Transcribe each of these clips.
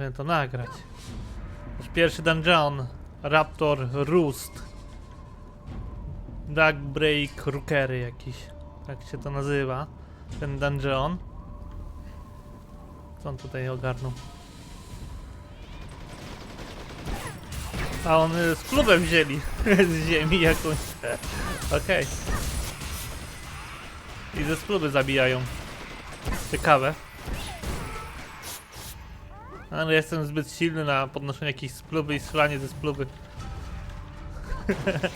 Muszę to nagrać. Pierwszy dungeon. Raptor Roost. Dagbreak Rookery jakiś. Tak się to nazywa. Ten dungeon. Co on tutaj ogarnął? A on y, z klubem wzięli z ziemi jakąś. Okej. I ze spluwy zabijają. Ciekawe. Ale jestem zbyt silny na podnoszenie jakiejś spluwy i strzelanie ze spluwy.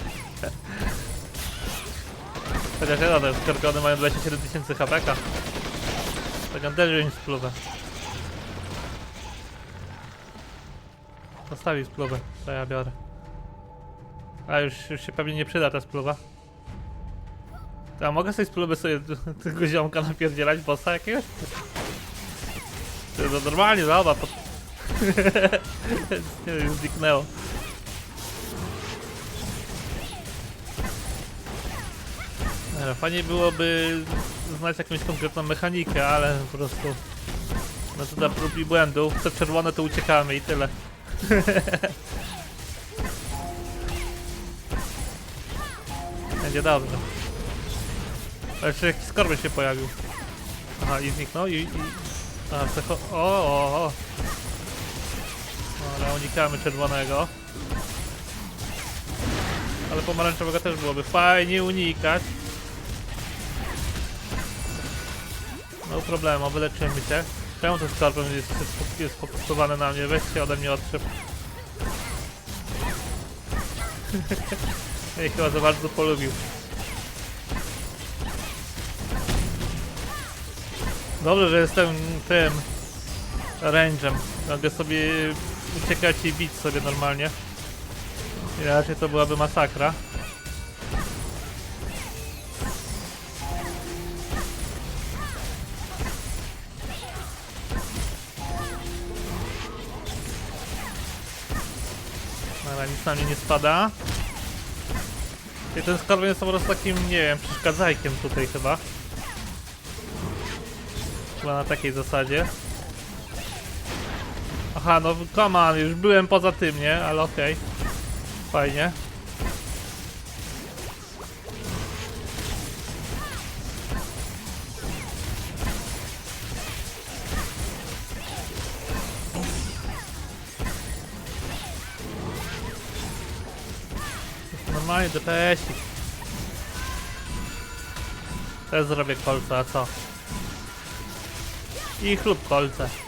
Chociaż ja te skorpiony mają 27 tysięcy HPK. Tak też wziąć spluwę. Zostawił spluwę, to ja biorę. A już, już się pewnie nie przyda ta spluwa. To mogę sobie spluwy sobie tego ziomka napierdzielać, bossa jakiegoś? To normalnie, zobacz, zniknęło. Dobra, Fajnie byłoby znać jakąś konkretną mechanikę, ale po prostu no to dla prób i błędów. Co czerwone to uciekamy i tyle. Będzie dobrze. A jeszcze jakiś skorpion się pojawił. Aha, i zniknął i... i... A, cecho... O, o, o. Dobra, unikamy czerwonego. Ale pomarańczowego też byłoby fajnie unikać. No problemu, wyleczymy cię. Czemu ten skorpion jest, jest, fokusowany na mnie? Weź się ode mnie otrzep. Ej, chyba za bardzo polubił. Dobrze, że jestem tym range'em. Mogę sobie uciekać i bić sobie normalnie. I raczej to byłaby masakra. Ale nic na mnie nie spada. I ten skorpion jest po prostu takim, nie wiem, przeszkadzajkiem tutaj chyba. Chyba na takiej zasadzie. Aha, no come on, już byłem poza tym, nie? Ale okej. Fajnie. Normalnie DPS-ik. Też zrobię kolce, a co? I chlub kolce.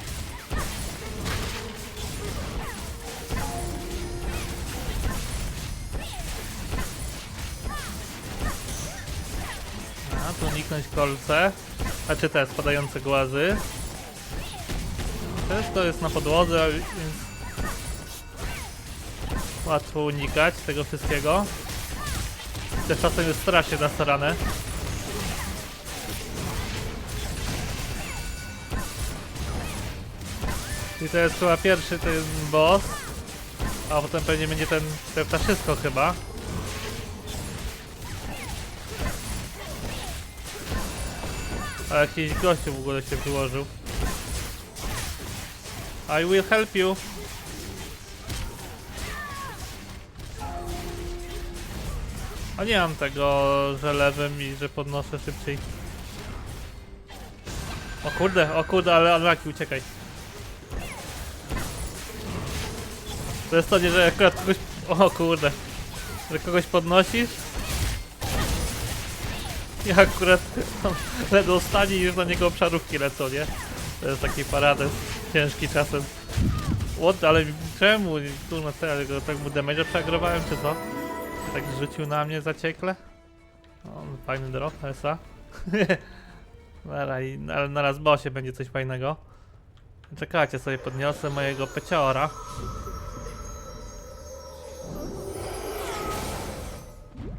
Uniknąć kolce. Znaczy te spadające głazy. Też to jest na podłodze, a więc łatwo unikać tego wszystkiego. Też czasem jest strasznie nasrane. I to jest chyba pierwszy ten boss. A potem pewnie będzie ten, ten ptaszysko chyba. A jakiś gościu w ogóle się wyłożył. I will help you. A nie mam tego, że lewym i że podnoszę szybciej. O kurde, o kurde, ale Unlucky, uciekaj. To jest to nie, że akurat kogoś... O kurde. Że kogoś podnosisz? Ja akurat ledwo stanie i już na niego obszarówki lecą, nie? To jest taki paradę ciężki czasem. What? Ale czemu? Tu na cel, tak mu damage przeagrowałem, czy co? Tak rzucił na mnie zaciekle? O, fajny drop, SA. Nara, ale na raz bossie będzie coś fajnego. Czekajcie, sobie podniosę mojego peciora.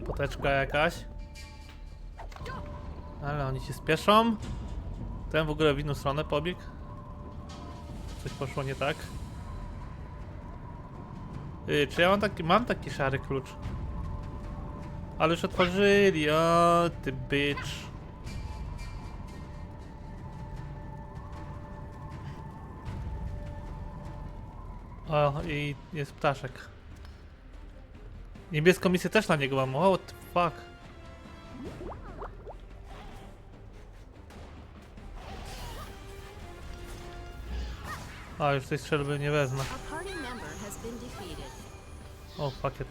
Poteczka jakaś. Ale oni się spieszą. Ten w ogóle w inną stronę pobiegł. Coś poszło nie tak. Yy, czy ja mam taki, mam taki szary klucz? Ale już otworzyli, o ty bitch. O, i jest ptaszek. Niebieską misję też na niego mam. O, what the fuck. A, już tej strzelby nie wezmę. O, pakiet.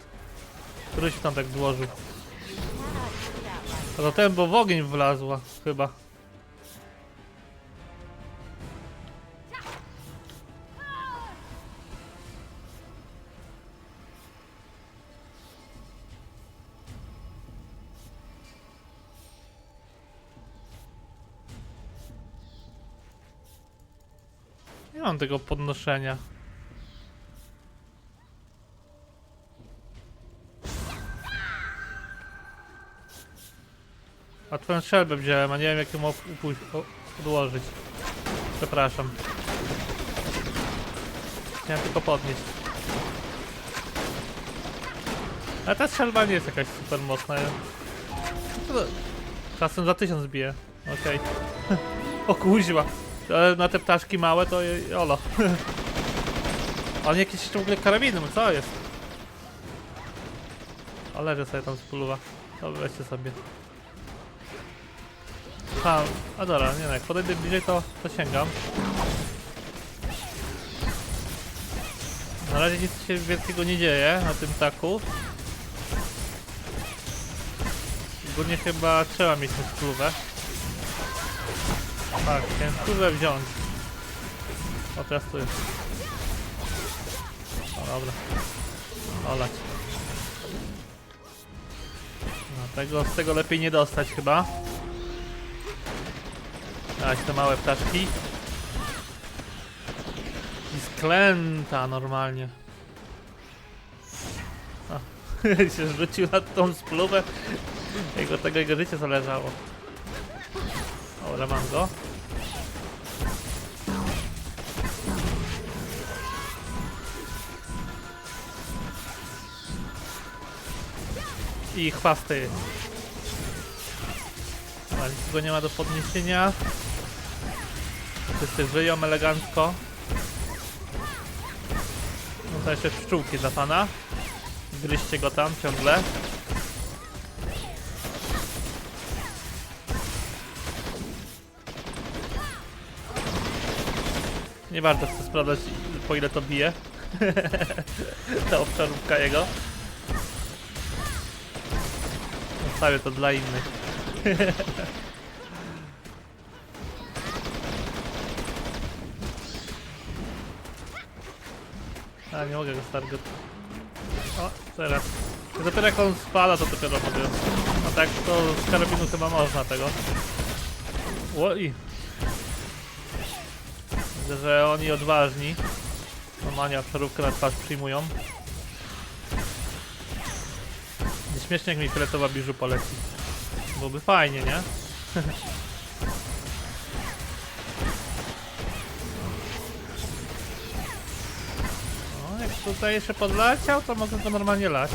Który się tam tak złożył? A to ten, bo w ogień wlazła, chyba. Nie mam tego podnoszenia. A twoją strzelbę wziąłem, a nie wiem jak ją o- odłożyć. Przepraszam. Chciałem tylko podnieść. A ta strzelba nie jest jakaś super mocna. Czasem za tysiąc bije. Okej. o kuźwa. Ale na te ptaszki małe to je- olo. On jakieś jeszcze w ogóle karabinem, co jest? O, leży sobie tam z puluwa. To weźcie sobie. A, a dobra, nie no, jak podejdę bliżej to, to sięgam. Na razie nic się wielkiego nie dzieje na tym taku. Ogólnie chyba trzeba mieć tę spluwę. Tak, chciałem spluwę wziąć. O, teraz tu jest. O, dobra. Olać. No, tego, z tego lepiej nie dostać chyba. Dać te małe ptaszki. I sklęta normalnie. O, się rzucił na tą spluwę. Jego tego jego życie zależało. Dobra, mam go. I chwasty. Ale go nie ma do podniesienia. Wszyscy żyją elegancko. No to jeszcze pszczółki dla pana. Gryźcie go tam ciągle. Nie warto chcę sprawdzać po ile to bije. Ta obszarówka jego. Zostawię to dla innych. A nie mogę go stargać. O, teraz. I Dopiero jak on spada, to dopiero mogę. A tak to z karabinu chyba można tego. Oj. Widzę, że oni odważni. Normalnie obszarówkę na twarz przyjmują. Śmiesznie jak mi fioletowa biżu poleci. Byłoby fajnie, nie? No, jak tutaj jeszcze podleciał, to mogę go normalnie lać.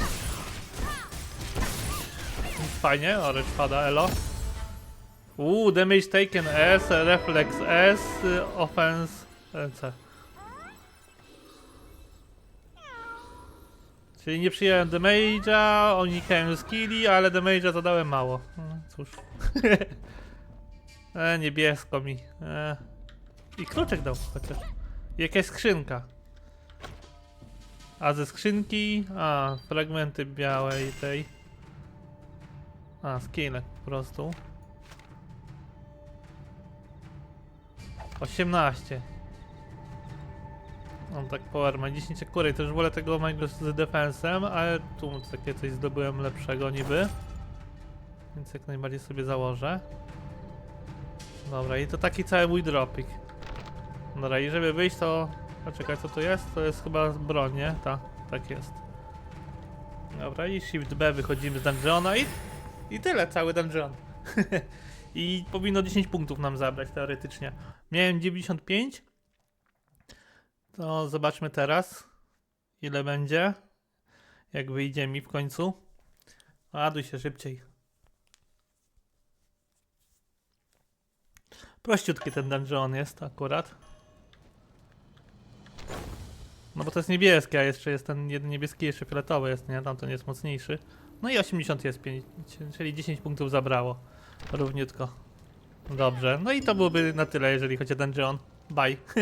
Fajnie, orange pada, elo. Uuu, damage taken S, reflex S, y, offense C. Czyli nie przyjąłem damage'a, unikałem skilli, ale damage'a zadałem mało. No, cóż. e, niebiesko mi. E. I kluczek dał chociaż. I jakaś skrzynka. A ze skrzynki. A, fragmenty białej tej. A, skinek po prostu. 18. On tak power ma 10 akurat, już wolę tego mojego z defensem, ale tu takie coś zdobyłem lepszego niby. Więc jak najbardziej sobie założę. Dobra, i to taki cały mój dropik. Dobra, i żeby wyjść to... Poczekaj, co to jest? To jest chyba broń, nie? Ta, tak jest. Dobra, i Shift B wychodzimy z dungeona i... I tyle, cały dungeon. I powinno 10 punktów nam zabrać teoretycznie. Miałem 95. To zobaczmy teraz, ile będzie. Jak wyjdzie mi w końcu. Ładuj się szybciej. Prościutki ten dungeon jest akurat. No bo to jest niebieskie, a jeszcze jest ten jeden niebieski, jeszcze fioletowy jest, nie? Tamten jest mocniejszy. No i 80 jest 5, czyli 10 punktów zabrało. Równiutko. Dobrze, no i to byłoby na tyle, jeżeli chodzi o dungeon. Bye.